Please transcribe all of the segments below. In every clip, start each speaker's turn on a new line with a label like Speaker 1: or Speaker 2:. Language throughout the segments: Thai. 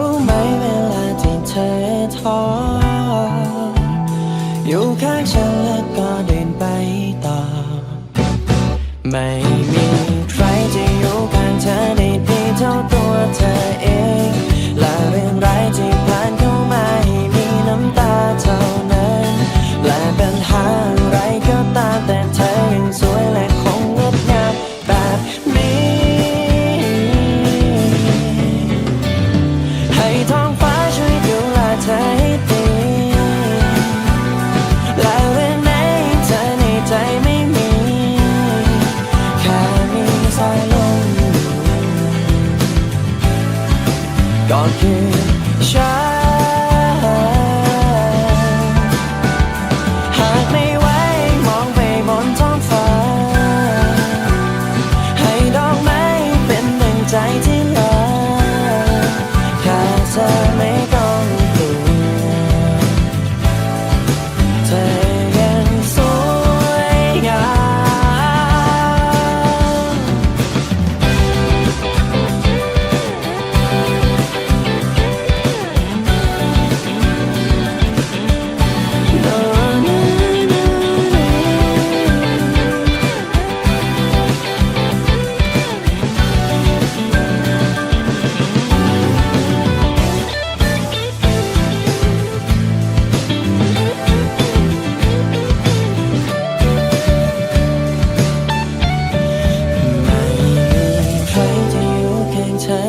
Speaker 1: รู้ไหมเวลาที่เธอท้ออยู่ข้างฉันแล้วก็เดินไปต่อ ไม่มีใครจะอยู่ข้างเธอได้ดีเท่าตัวเธอ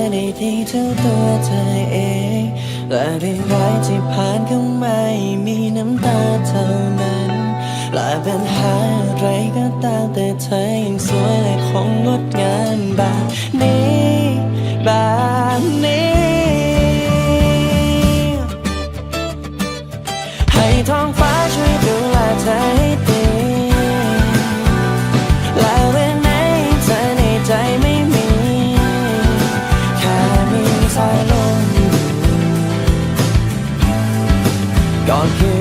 Speaker 1: ข้างเธอได้ดีเท่าตัวเธอเอง และเรื่องร้ายที่ผ่านเข้ามามีน้ำตาเท่านั้น และปัญหาอะไรก็ตามแต่เธอยังสวยและคงงดงามแบบนี้แบบนี้ ให้ท้องฟ้าช่วยดูแลเธอ ก็คื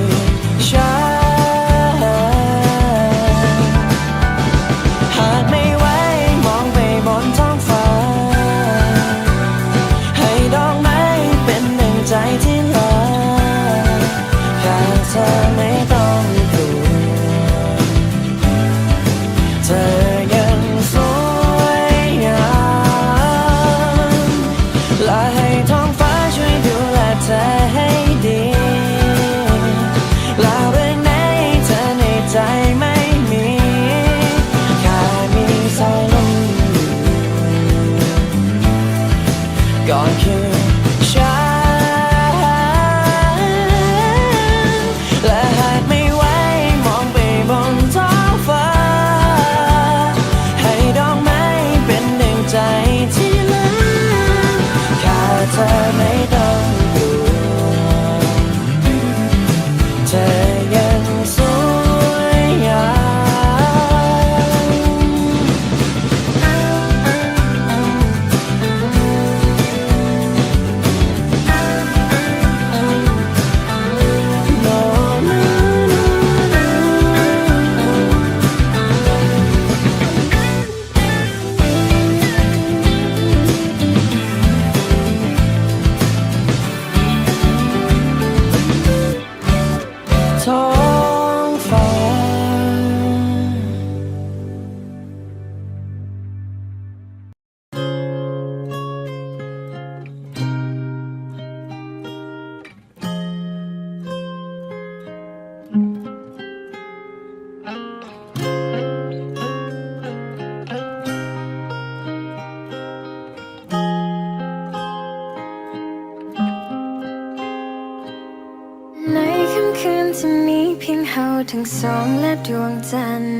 Speaker 1: ในค่ำคืนที่มีเพียงเรา
Speaker 2: ทั้งสองและดวงจันทร์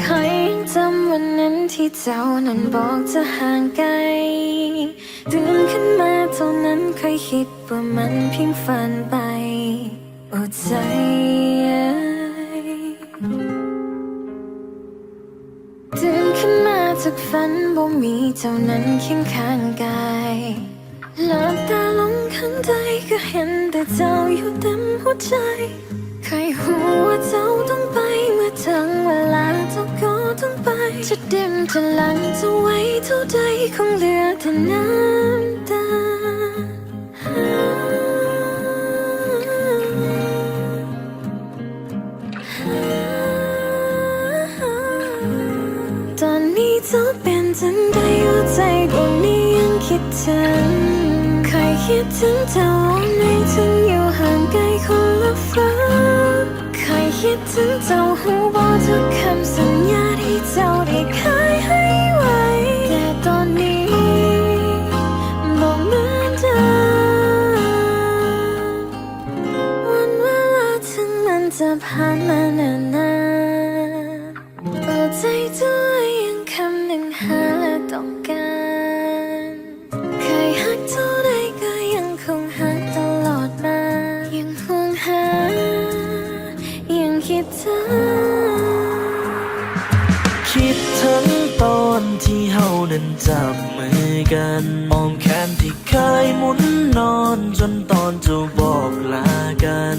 Speaker 2: ใครยังจำวันนั้นที่เจ้านั้นบอกจะห่างไกลตื่นขึ้นมาเท่านั้นเคยคิดว่ามันเพียงฝันไปโอ้ใจตื่นขึ้นมาจากฝันบ่มีเจ้านั้นเคียงข้างกาย หลับตาลงข้างใจก็เห็นแต่เจ้าอยู่เต็มหัวใจ ใครหัวาเจ้าต้องไปเมื่อถึงเวลาเจ้าก็ต้องไป จะเดิมจะหลังจะไว้เท่าใดคงเหลือแต่น้ำตาตอนนี้เธอเป็นจังใดหัวใจดวงนี้ยังคิดถึง คิดถึงเจ้าในถึงอยู่ห่างไกลคนละฟ้าเคยคิดถึงเจ้าหูบอกทุกคำสัญญาที่เจ้าได้เคยให้ไว้แต่ตอนนี้บอกเหมือนเดิมวันเวลาถึงมันจะผ่านมานานนาน กั
Speaker 3: นอ้อมแขนที่เคยหมุนนอนจนตอนจะบอกลากัน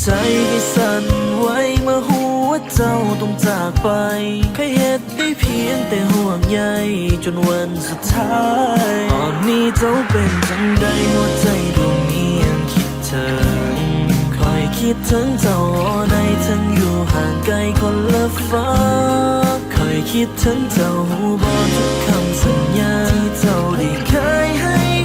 Speaker 3: ใจที่สั่นไหวเมื่อหัวเจ้าต้องจากไปเคยเหตุได้เพียงแต่ห่วงใยจนวันสุดท้าย ตอนนี้เจ้าเป็นจังใดหัวใจดวงนี้ยังคิดถึงคอยคิดถึงเจ้าในถึงอยู่ห่างไกลคนละฟ้า คยคิดถึงเจ้าบอกทุกคำสัญญาที่เจ้าได้เคยให้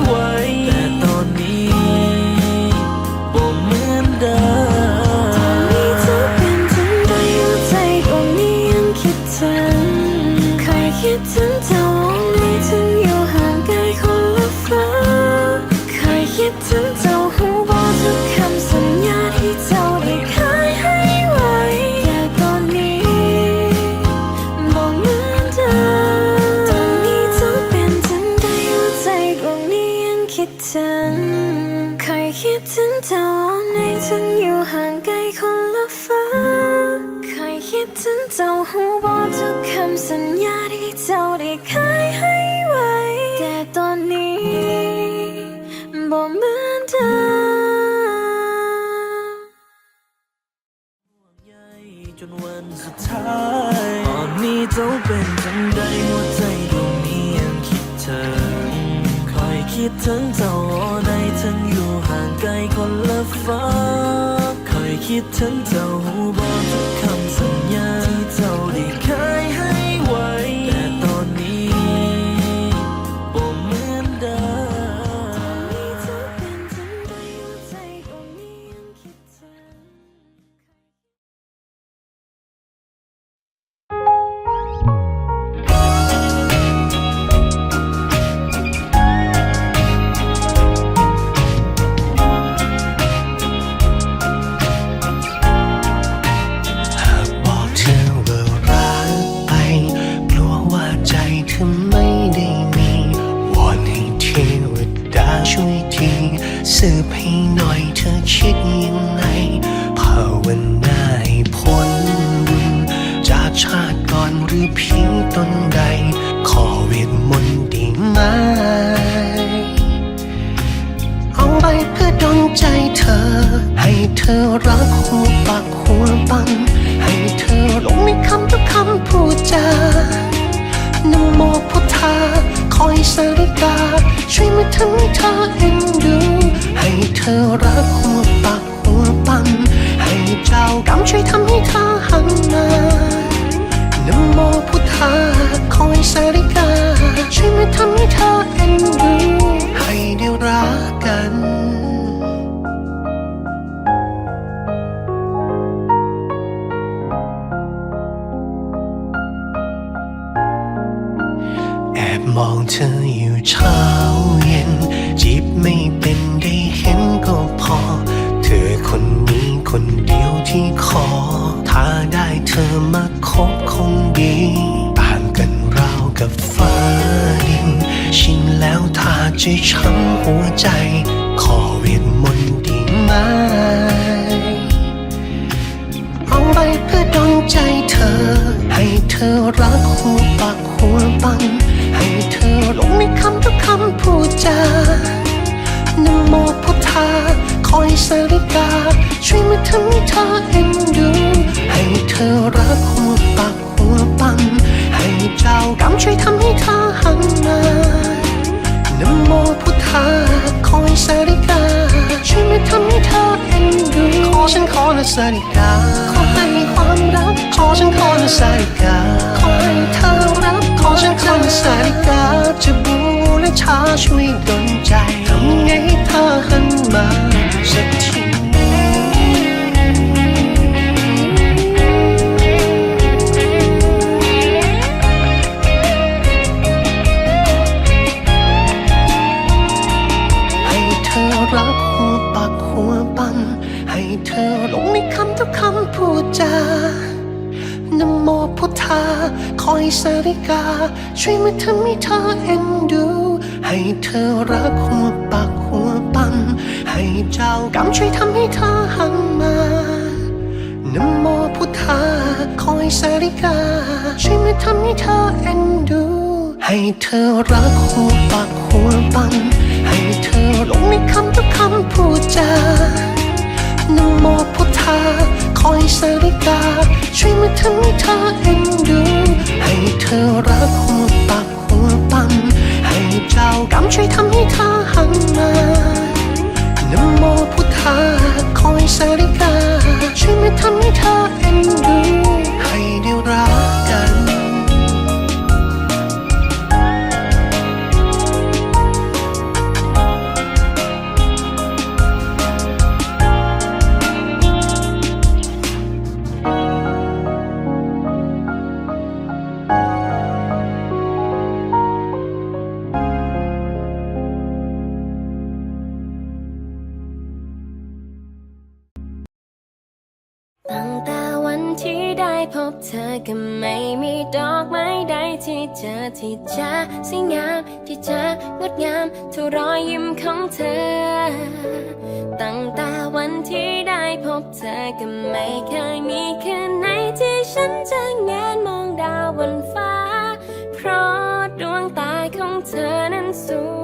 Speaker 3: า
Speaker 2: กหัวปัง ให้เธอ
Speaker 4: ลงในคำทุกคำพูดจานโมพุทธาคอยสาริกา ช่วยมาทำให้เธอเอ็นดู ให้เธอรักหัวปากหัวปัง ให้เจ้ากรรมช่วยทำให้เธอหันมานโมพุทธาคอยสาริกา ช่วยมาทำให้เธอเอ็นดู ให้ได้รักกัน เธออยู่เช้าเย็น จีบไม่เป็นได้เห็นก็พอ เธอคนนี้คนเดียวที่ขอ ถ้าได้เธอมาคบคงดีต่างกันราวกับฟ้าดิน ชินแล้วถ้าจะช้ำหัวใจ ขอเวทมนต์ดีไหมเอาไปเพื่อดลใจเธอ ให้เธอรักหัวปากหัวปันให้ เธอลงในคำทุกคำพูดจานโมพุทธาคอยสาริกา ช่วยมาทำให้เธอเอ็นดู ให้เธอรักหัวปากหัวปันให้เจ้ากรรมช่วยทำให้เธอหันมานโมพุทธาคอยสาริกา ช่วยมาทำให้เธอเอ็นดู ขอฉันขอนะสาริกา ขอให้ความรัก ขอฉันขอนะสาริกา ขอให้เธอรัก ขอฉันขอนะสาริกาจะบูและชาช่วยดลใจทำไงให้เธอหันมาสักที ช่วยมาทำให้เธอเอ็นดู ให้เธอรักหัวปากหัวปันให้เจ้ากรรมช่วยทำให้เธอหันมานโมพุทธาคอยสาริกา ช่วยมาทำให้เธอเอ็นดู ให้เธอรักหัวปากหัวปัน ให้เธอหลงในคำทุกคำพูดจานโมพุทธาคอยสาริกา ช่วยมาทำให้เธอเอ็นดู ให้เธอรัก
Speaker 5: บเธอก็ไม่เคยมีคืนไหนที่ฉันจะแงนมองดาวบนฟ้า เพราะดวงตาของเธอนั้นสวย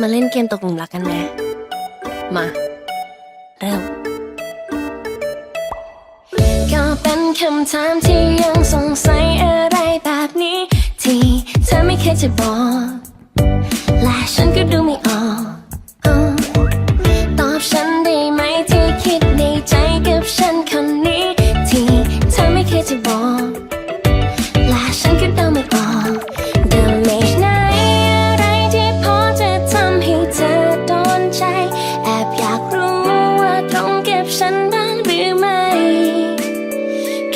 Speaker 5: มาเล่นเกมตกหลุมรักกันไหม มา เริ่มก็เป็นคำถามที่ยังสงสัยอะไรแบบนี้ ที่เธอไม่เคยจะบอก และฉันก็ดูไม่ออก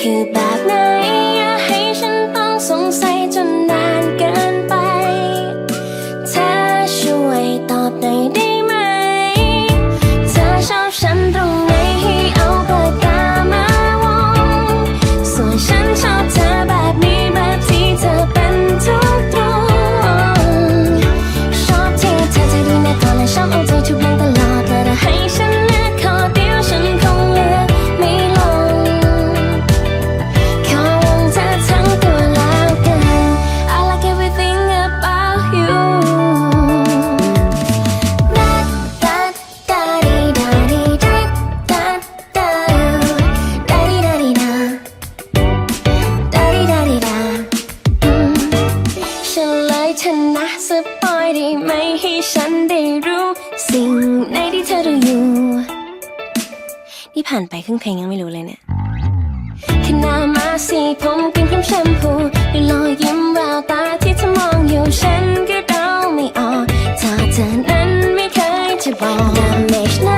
Speaker 5: goodbye นะสปอยได้ไหมให้ฉันได้รู้ สิ่งในที่เธอดูอยู่ นี่ผ่านไปครึ่งเพลงยังไม่รู้เลยเนี่ยที่น้ามาสีผมกินครีมแชมพูดูรอยยิ้มแววตาที่เธอมองอยู่ฉันก็เดาไม่ออกถ้าเธอนั้นไม่เคยจะบอกว่าเมชไหน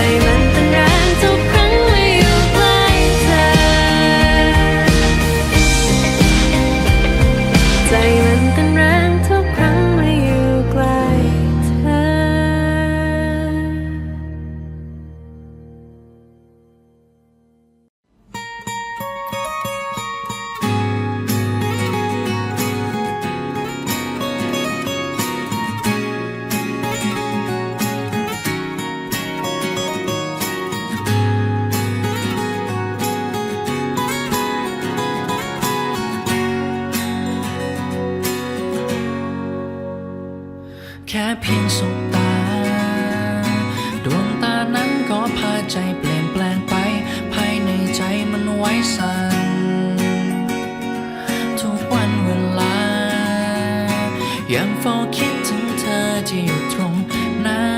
Speaker 5: same สั่นทุกวันเว
Speaker 6: ลา ยังเฝ้าคิดถึงเธอที่อยู่ตรงหน้า